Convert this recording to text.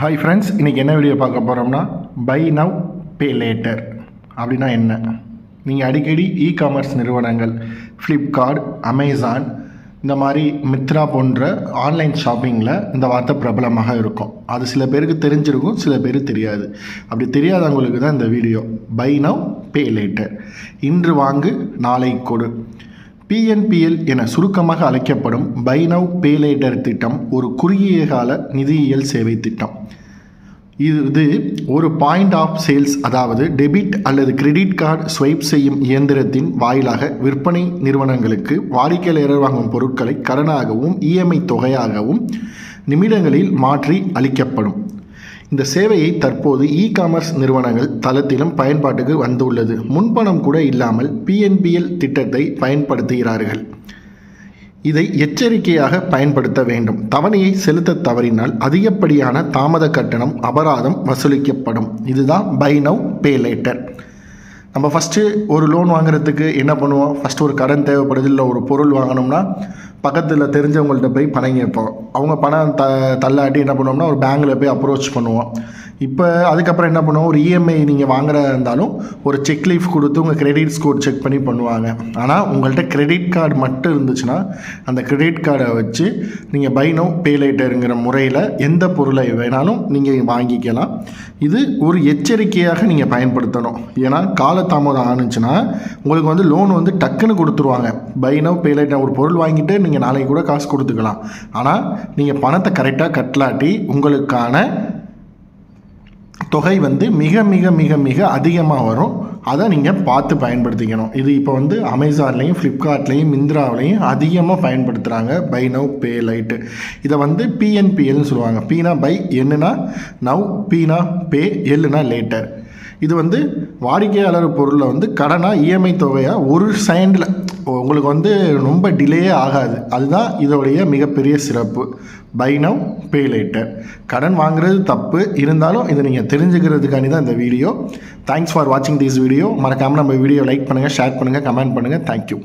Hi friends இன்றைக்கி என்ன video பார்க்க போகிறோம்னா பை நவ் பே லேட்டர் அப்படின்னா என்ன? நீங்கள் அடிக்கடி இ காமர்ஸ் நிறுவனங்கள் ஃப்ளிப்கார்ட் அமேசான் இந்த மாதிரி மித்ரா போன்ற ஆன்லைன் ஷாப்பிங்கில் இந்த வார்த்தை பிரபலமாக இருக்கும். அது சில பேருக்கு தெரிஞ்சிருக்கும் சில பேர் தெரியாது. அப்படி தெரியாதவங்களுக்கு தான் இந்த video buy now pay later இன்று வாங்கு நாளை கொடு. பிஎன்பிஎல் என சுருக்கமாக அழைக்கப்படும் பை நவ் பே லேட்டர் திட்டம் ஒரு குறுகிய கால நிதியியல் சேவை திட்டம். இது ஒரு பாயிண்ட் ஆஃப் சேல்ஸ் அதாவது டெபிட் அல்லது கிரெடிட் கார்டு ஸ்வைப் செய்யும் இயந்திரத்தின் வாயிலாக விற்பனை நிறுவனங்களுக்கு வாடிக்கையாளர் வாங்கும் பொருட்களை கடனாகவும் இஎம்ஐ தொகையாகவும் நிமிடங்களில் மாற்றி அளிக்கப்படும். இந்த சேவையை தற்போது இ காமர்ஸ் நிறுவனங்கள் தளத்திலும் பயன்பாட்டுக்கு வந்துள்ளது. முன்பணம் கூட இல்லாமல் பிஎன்பிஎல் திட்டத்தை பயன்படுத்துகிறார்கள். இதை எச்சரிக்கையாக பயன்படுத்த வேண்டும். தவணையை செலுத்த தவறினால் அதிகப்படியான தாமத கட்டணம் அபராதம் வசூலிக்கப்படும். இதுதான் பை நவ் பே லேட்டர் நம்ம ஃபஸ்ட்டு ஒரு லோன் வாங்குறதுக்கு என்ன பண்ணுவோம்? ஃபஸ்ட்டு ஒரு கடன் தேவைப்படுது இல்லை ஒரு பொருள் வாங்கணும்னா பக்கத்தில் தெரிஞ்சவங்கள்ட்ட போய் பணம் கேட்போம். அவங்க பணம் த தள்ளாட்டி என்ன பண்ணுவோம்னா ஒரு பேங்க்கில் போய் அப்ரோச் பண்ணுவோம். இப்போ அதுக்கப்புறம் என்ன பண்ணுவோம்? ஒரு இஎம்ஐ நீங்கள் வாங்குறதா இருந்தாலும் ஒரு செக் லீஃப் கொடுத்து உங்கள் கிரெடிட் ஸ்கோர் செக் பண்ணி பண்ணுவாங்க. ஆனால் உங்கள்கிட்ட கிரெடிட் கார்டு மட்டும் இருந்துச்சுன்னா அந்த கிரெடிட் கார்டை வச்சு நீங்கள் பை நோ பே லேட்டருங்கிற முறையில் எந்த பொருளை வேணாலும் நீங்கள் வாங்கிக்கலாம். இது ஒரு எச்சரிக்கையாக நீங்கள் பயன்படுத்தணும். ஏன்னா காலதாமதம் ஆணுச்சுன்னா உங்களுக்கு வந்து லோன் வந்து டக்குன்னு கொடுத்துருவாங்க. பை நோ பே லேட்டர் ஒரு பொருள் வாங்கிட்டு நீங்கள் நாளைக்கு கூட காசு கொடுத்துக்கலாம். ஆனால் நீங்கள் பணத்தை கரெக்டாக கட்டலாட்டி உங்களுக்கான தொகை வந்து மிக மிக மிக மிக அதிகமாக வரும். அதை நீங்கள் பார்த்து பயன்படுத்திக்கணும். இது இப்போ வந்து அமேசான்லேயும் ஃப்ளிப்கார்ட்லேயும் மிந்த்ராவிலையும் அதிகமாக பயன்படுத்துகிறாங்க பை நவ் பே லைட்டு இதை வந்து பிஎன்பிஎல்னு சொல்லுவாங்க. பீனா பை என்னன்னா நவ் பீனா பே எல்லுனா லேட்டர் இது வந்து வாடிக்கையாளர் பொருளை வந்து கடனாக இஎம்ஐ தொகையாக ஒரு செகண்டில். உங்களுக்கு வந்து ரொம்ப டிலே ஆகாது. அதுதான் இதோடைய மிகப்பெரிய சிறப்பு. Buy now pay later. கடன் வாங்குறது தப்பு. இருந்தாலும் இதை நீங்கள் தெரிஞ்சுக்கிறதுக்காண்டி தான் இந்த வீடியோ. தேங்க்ஸ் ஃபார் வாட்சிங் திஸ் வீடியோ மறக்காமல் நம்ம வீடியோ லைக் பண்ணுங்கள் ஷேர் பண்ணுங்கள் கமெண்ட் பண்ணுங்கள் தேங்க்யூ